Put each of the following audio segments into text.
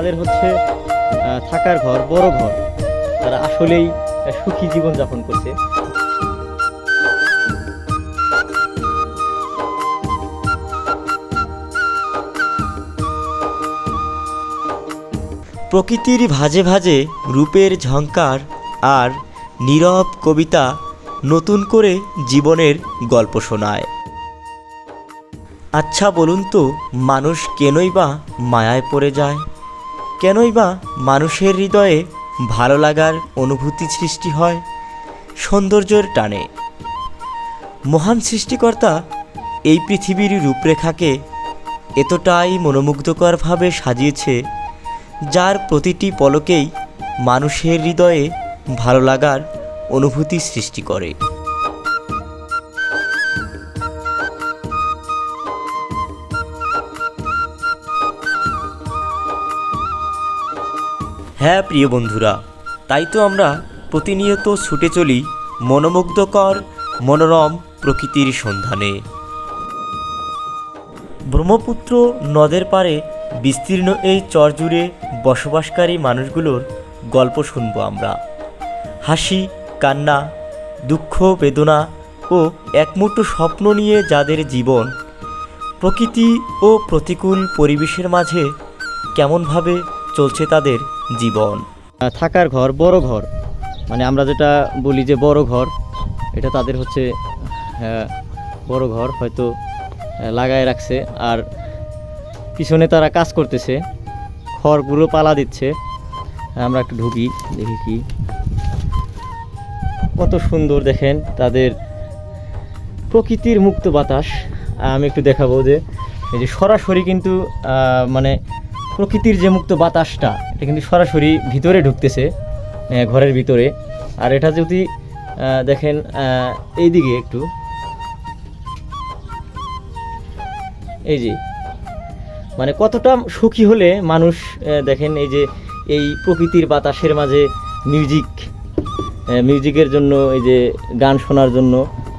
তাদের হচ্ছে থাকার ঘর, বড় ঘর। তারা আসলেই সুখী জীবন যাপন করছে। প্রকৃতির ভাজে ভাজে রূপের ঝঙ্কার আর নীরব কবিতা নতুন করে জীবনের গল্প শোনায়। আচ্ছা বলুন তো, মানুষ কেনই বা মায়ায় পড়ে যায়? কেনই বা মানুষের হৃদয়ে ভালো লাগার অনুভূতি সৃষ্টি হয় সৌন্দর্যের টানে। মহান সৃষ্টিকর্তা এই পৃথিবীর রূপরেখাকে এতটাই মনোমুগ্ধকরভাবে সাজিয়েছে, যার প্রতিটি পলকেই মানুষের হৃদয়ে ভালো লাগার অনুভূতি সৃষ্টি করে। হ্যাঁ প্রিয় বন্ধুরা, তাই তো আমরা প্রতিনিয়ত ছুটে চলি মনোমুগ্ধকর, মনোরম প্রকৃতির সন্ধানে। ব্রহ্মপুত্র নদের পাড়ে বিস্তীর্ণ এই চর জুড়ে বসবাসকারী মানুষগুলোর গল্প শুনব আমরা। হাসি, কান্না, দুঃখ, বেদনা ও একমুঠো স্বপ্ন নিয়ে যাদের জীবন, প্রকৃতি ও প্রতিকূল পরিবেশের মাঝে কেমনভাবে চলছে তাদের জীবন। থাকার ঘর বড় ঘর। মানে আমরা যেটা বলি যে বড় ঘর, এটা তাদের হচ্ছে বড় ঘর হয়তো লাগায় রাখছে। আর পিছনে তারা কাজ করতেছে, খড়গুলো পালা দিচ্ছে। আমরা একটু ঢুকি, দেখি কি। কত সুন্দর দেখেন তাদের প্রকৃতির মুক্ত বাতাস। আমি একটু দেখাবো যে, এই যে সরাসরি কিন্তু মানে প্রকৃতির যে মুক্ত বাতাসটা, এটা কিন্তু সরাসরি ভিতরে ঢুকতেছে ঘরের ভিতরে। আর এটা যদি দেখেন এইদিকে একটু। এই যে মানে কতটা সুখী হলে মানুষ দেখেন, এই যে, এই প্রকৃতির বাতাসের মাঝে মিউজিক মিউজিকের জন্য, এই যে, গান শোনার জন্য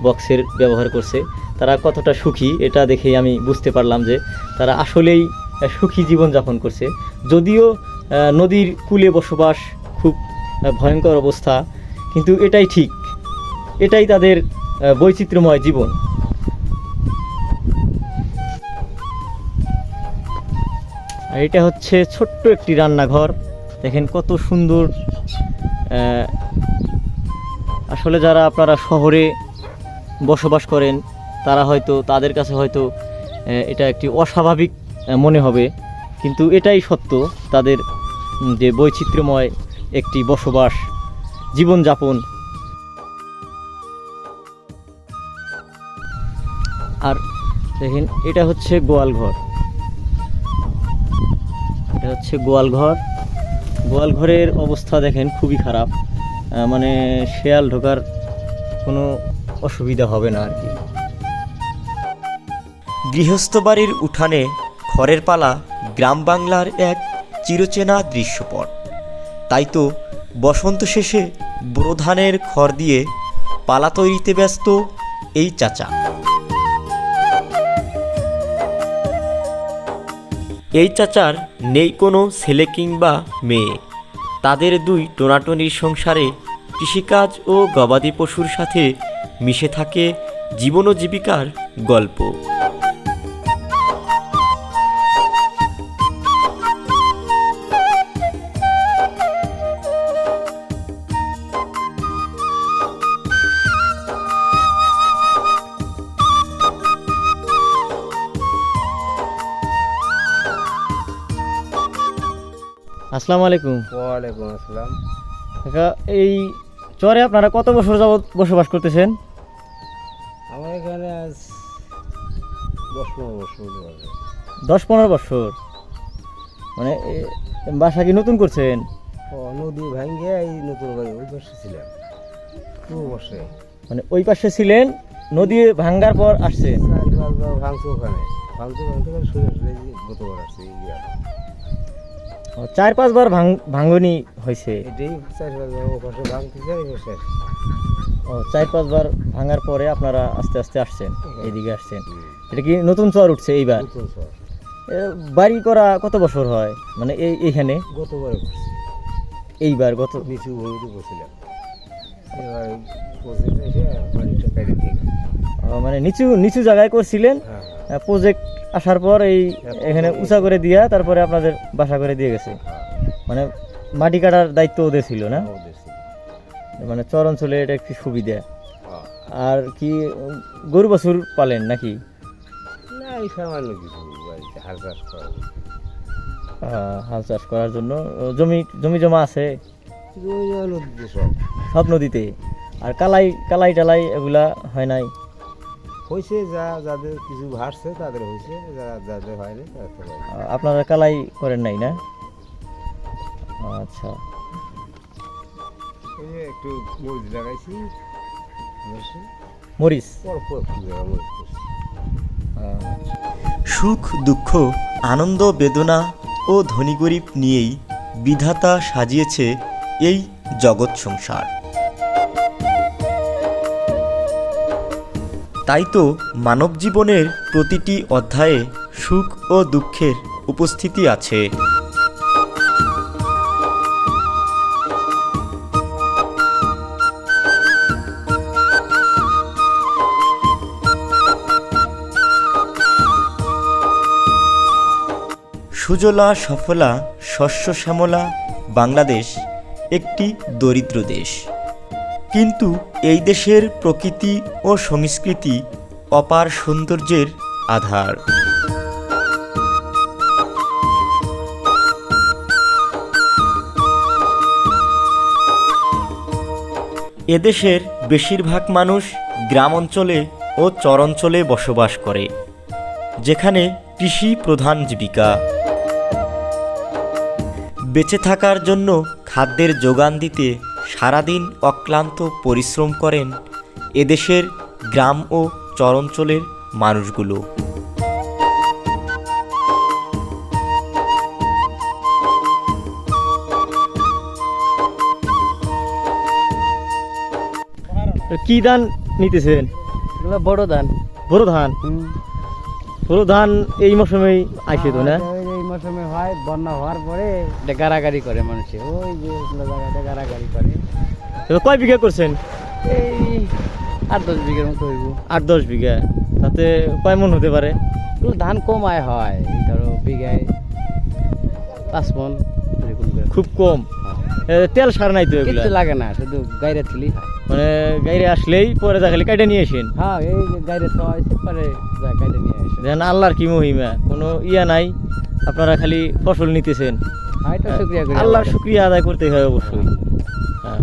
বক্সের ব্যবহার করছে, তারা কতটা সুখী, এটা দেখেই আমি বুঝতে পারলাম যে তারা আসলেই সুখী জীবনযাপন করছে। যদিও নদীর কূলে বসবাস খুব ভয়ঙ্কর অবস্থা, কিন্তু এটাই ঠিক। এটাই তাদের বৈচিত্র্যময় জীবন। এটা হচ্ছে ছোট্ট একটি রান্নাঘর। দেখেন কত সুন্দর আসলে যারা আপনারা শহরে বসবাস করেন, তারা হয়তো, তাদের কাছে হয়তো এটা একটি অস্বাভাবিক মনে হবে। কিন্তু এটাই সত্য, তাদের যে বৈচিত্র্যময় একটি বসবাস, জীবনযাপন। আর দেখেন, এটা হচ্ছে গোয়ালঘর। এটা হচ্ছে গোয়াল ঘর গোয়াল ঘরের অবস্থা দেখেন খুবই খারাপ। মানে শেয়াল ঢোকার কোনো অসুবিধা হবে না আর কি। গৃহস্থ বাড়ির উঠানে খড়ের পালা গ্রাম বাংলার এক চিরচেনা দৃশ্যপট। তাই তো বসন্ত শেষে বোরো ধানের খড় দিয়ে পালা তৈরিতে ব্যস্ত এই চাচা। এই চাচার নেই কোনো ছেলে কিংবা মেয়ে। তাদের দুই টোনাটনির সংসারে কৃষিকাজ ও গবাদি পশুর সাথে মিশে থাকে জীবন ও জীবিকার গল্প। আসসালামু আলাইকুম। ওয়ালাইকুম আসসালাম। কাকা এই চরে আপনারা কত বছর যাবৎ বসবাস করতেছেন? আমার এখানে আজ দশ পনেরো বছর পারে দশ পনেরো বছর? মানে বাসা কি নতুন করছেন? ও নদী ভাঙ্গে এই নতুন বাড়ি ওই পাশে ছিলাম। দু বসে মানে ওই পাশে ছিলেন নদী ভাঙ্গার পর পাঁচবার ভাঙছে ওখানে। ভাঙতে করে সরে সরে গতবার আসছে চার পাঁচবার ভাঙ ভাঙনি হয়েছে। ও চার পাঁচবার ভাঙার পরে আপনারা আস্তে আস্তে আসছেন এইদিকে আসছেন। এটা কি নতুন চর উঠছে এইবার? বাড়ি করা কত বছর হয়? মানে এই এইখানে? গতবারে এইবার গত নিচু ভূমিতে বসছিলাম। এবার মানে নিচু নিচু জায়গায় করছিলেন হ্যাঁ হ্যাঁ। প্রজেক্ট আসার পর এই এখানে উঁচা করে দিয়া তারপরে আপনাদের বাসা করে দিয়ে গেছে। মানে মাটি কাটার দায়িত্ব ওদের ছিল না। মানে চর অঞ্চলে এটা একটি সুবিধা। হ্যাঁ। আর কি গরু বাছুর পালেন নাকি? হাল চাষ করার জন্য। জমি জমি জমা আছে? সব নদীতে? আর কালাই কালাই টালাই এগুলা হয় নাই? হয়েছে যা যাদের কিছু ভাসছে তাদের হয়েছে যারা যাদের হয়নি তাদের আপনারা কালাই করেন নাই না? আচ্ছা। এই যে একটু মরিচ লাগাইছি মরিচ। আহ, সুখ দুঃখ আনন্দ বেদনা ও ধনী গরিব নিয়েই বিধাতা সাজিয়েছে এই জগৎ সংসার। তাই তো মানব জীবনের প্রতিটি অধ্যায়ে সুখ ও দুঃখের উপস্থিতি আছে। সুজলা সফলা শস্য শ্যামলা বাংলাদেশ একটি দরিদ্র দেশ। কিন্তু এই দেশের প্রকৃতি ও সংস্কৃতি অপার সৌন্দর্যের আধার। এদেশের বেশিরভাগ মানুষ গ্রাম অঞ্চলে ও চরাঞ্চলে বসবাস করে, যেখানে কৃষি প্রধান জীবিকা। বেঁচে থাকার জন্য খাদ্যের যোগান দিতে সারাদিন অক্লান্ত পরিশ্রম করেন এদেশের গ্রাম ও চরাঞ্চলের মানুষগুলো। কি ধান নিতেছেন? বড় ধান। বড় ধান? বড় ধান এই মৌসুমেই আইসে তো না? হয় বন্যা হওয়ার পরে এটা গাড়াগাড়ি করে মানুষে। ওই যে জায়গাটা গাড়াগাড়ি করে। কয় বিঘা করছেন? এই আট দশ বিঘের মতো হইব। আট দশ বিঘা। তাতে কয় মন হতে পারে? ধান কম আয় হয় ধরো বিঘায় পাঁচ মন এরকম খুব কম। তেল সার নাই তো লাগে না শুধু গাইরে তুলি হয়। মানে গাড়ি আসলেই পরে যা খালি কাটে নিয়ে আসেন। হ্যাঁ এই যে গাইরে তো হয়েছে পরে যা গাইরে নিয়ে আসে দেখেন আল্লাহর কি মহিমা কোনো ইয়া নাই আপনারা খালি ফসল নিতেছেন। হ্যাঁ এটা শুক্রিয়া করি আল্লাহর শুক্রিয়া আদায় করতে হয় অবশ্যই। হ্যাঁ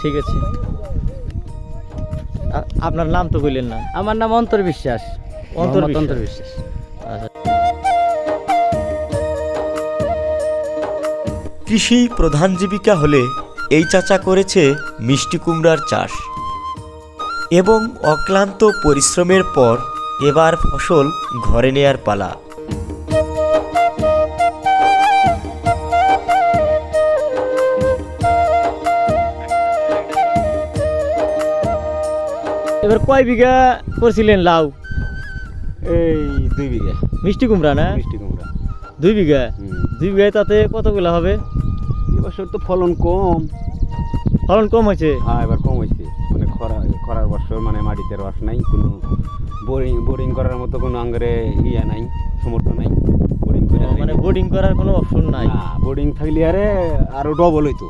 ঠিক আছে। আপনার নাম তো কইলেন না? আমার নাম অন্তর বিশ্বাস। অন্তর অন্তর বিশ্বাস। আচ্ছা। কৃষি প্রধান জীবিকা হলে এই চাচা করেছে মিষ্টি কুমড়ার চাষ। এবং অক্লান্ত পরিশ্রমের পর এবার ফসল ঘরে নেয়ার পালা। এবার কয় বিঘা করছিলেন লাউ? এই দুই বিঘা। মিষ্টি কুমড়া না? মিষ্টি কুমড়া। দুই বিঘা? দুই বিঘায় তাতে কতগুলো হবে? এবছর তো ফলন কম। ফলন কম হয়েছে? হ্যাঁ এবার কম হয়েছে। মানে খরা খরার বছর মানে মাটিতে রস নাই কোনো বোরিং বোরিং করার মতো কোনো আঙ্গরে ইয়া নাই সমর্থ নাই বোরিং করে মানে বোর্ডিং করার কোনো অপশন নাই? বোরিং থাকলে আরে আরও ডবল হইতো।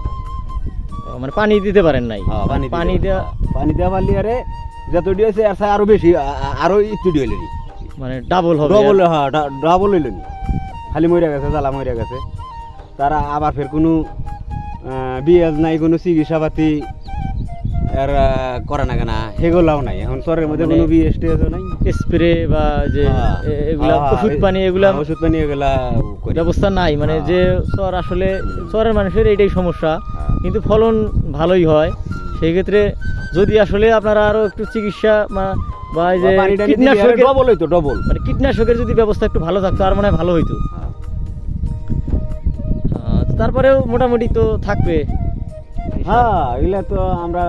মানে পানি দিতে পারেন নাই? হ্যাঁ, পানি পানি দেওয়া পানি দেওয়া পারলে আরে যতটি হয়েছে আর আরও বেশি আরও ইত্যাদি হইলে মানে ডাবল হবে ডবল হ্যাঁ ডবল হইল খালি মরে গেছে জ্বালা মরে গেছে। তারা আবার ফের কোনো বিয়াজ নাই কোনো চিকিৎসা পাতি আর করে না কেনা সেগুলাও নাই। এখন চরের মধ্যে মানে- কোনো বিএস টিএসও নাই। স্প্রে বা যে হ্যাঁ। এগুলা হ্যাঁ, ওষুধ পানি এগুলা হ্যাঁ, ওষুধ পানি এগুলা ব্যবস্থা নাই। মানে হ্যাঁ। যে চর আসলে চরের মানুষের এইটাই সমস্যা। হ্যাঁ। কিন্তু ফলন ভালোই হয়। সেই ক্ষেত্রে যদি আসলে আপনারা আরও একটু চিকিৎসা বা- যে কীটনাশকের ডবল হইতো ডবল। মানে কীটনাশকের যদি ব্যবস্থা একটু ভালো থাকতো আর মনে হয় ভালো হইতো। তারপরেও মোটামুটি তো থাকবে। হ্যাঁ এগুলা তো আমরা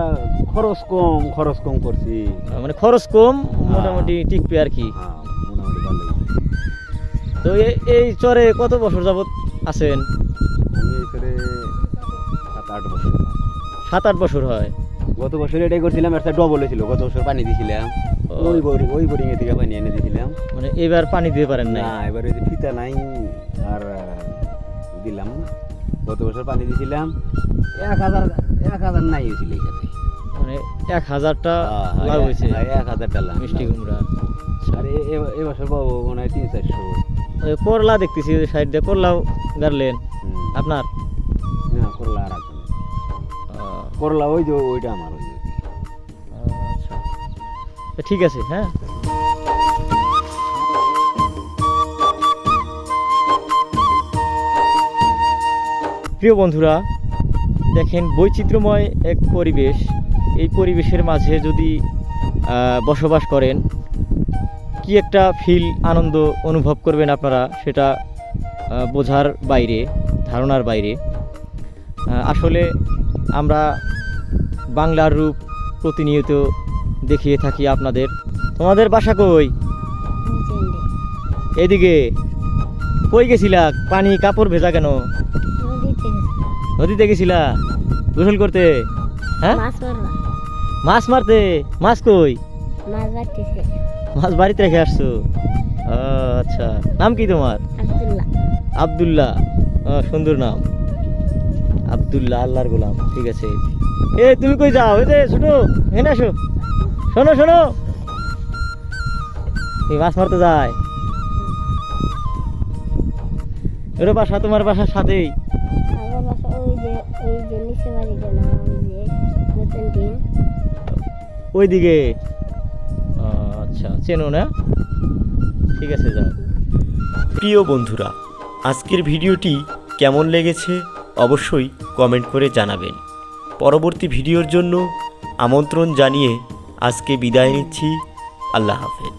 খরচ কম খরচ কম করছি। মানে খরচ কম মোটামুটি টিকবে আর কি। হ্যাঁ তো এই চরে কত বছর যাবত আছেন? সাত আট বছর। সাত আট বছর হয়। গত বছর এটাই করছিলাম একটা ডবল হয়েছিল। গত বছর পানি দিছিলাম। ও। ওই বোরিং ওই বোরিং থেকে পানি এনে দিছিলাম। মানে এবার পানি দিতে পারেন না না এবার ওই ফিতা নাই আর দিলাম না। গত বছর পানি দিয়েছিলাম এক হাজার এক হাজার নাই হয়েছিল এখানে মানে এক হাজারটা হ্যাঁ, লাভ হয়েছে। এক হাজারটা লাভ মিষ্টি কুমড়া। আর এবছর পাবো মনে হয় তিন চারশো। ওই করলা দেখতেছি সাইড দিয়ে করলাও গাড়লেন। আপনার? না করলা আর করলা ওই যে ওইটা আমার ওই আচ্ছা। ঠিক আছে হ্যাঁ? প্রিয় বন্ধুরা দেখেন বৈচিত্র্যময় এক পরিবেশ। এই পরিবেশের মাঝে যদি বসবাস করেন কি একটা ফিল আনন্দ অনুভব করবেন আপনারা সেটা বোঝার বাইরে ধারণার বাইরে। আসলে আমরা বাংলার রূপ প্রতিনিয়ত দেখিয়ে থাকি আপনাদের। তোমাদের বাসা কই? এদিকে কই গেছিলা? পানি কাপড় ভেজা কেন? নদীতে গেছিলা? গোসল করতে? হ্যাঁ? মাছ মারতে? মাছ কই? মাছ বাড়িতে রেখে আসছো? আচ্ছা। নাম কি তোমার? আব্দুল্লাহ। আবদুল্লাহ। সুন্দর নাম। আবদুল্লাহ আল্লাহর গোলাম। ঠিক আছে। এ তুমি কই যাও? এই যে ছোটো এখানে আসো। শোনো শোনো। এই মাছ মারতে যায়। এর বাসা তোমার বাসার সাথেই। নিচে বাড়িতে না যে নতুন ওইদিকে। আচ্ছা চেনো না? ঠিক আছে, যাও। প্রিয় বন্ধুরা, আজকের ভিডিওটি কেমন লেগেছে অবশ্যই কমেন্ট করে জানাবেন। পরবর্তী ভিডিওর জন্য আমন্ত্রণ জানিয়ে আজকে বিদায় নিচ্ছি। আল্লাহ হাফেজ।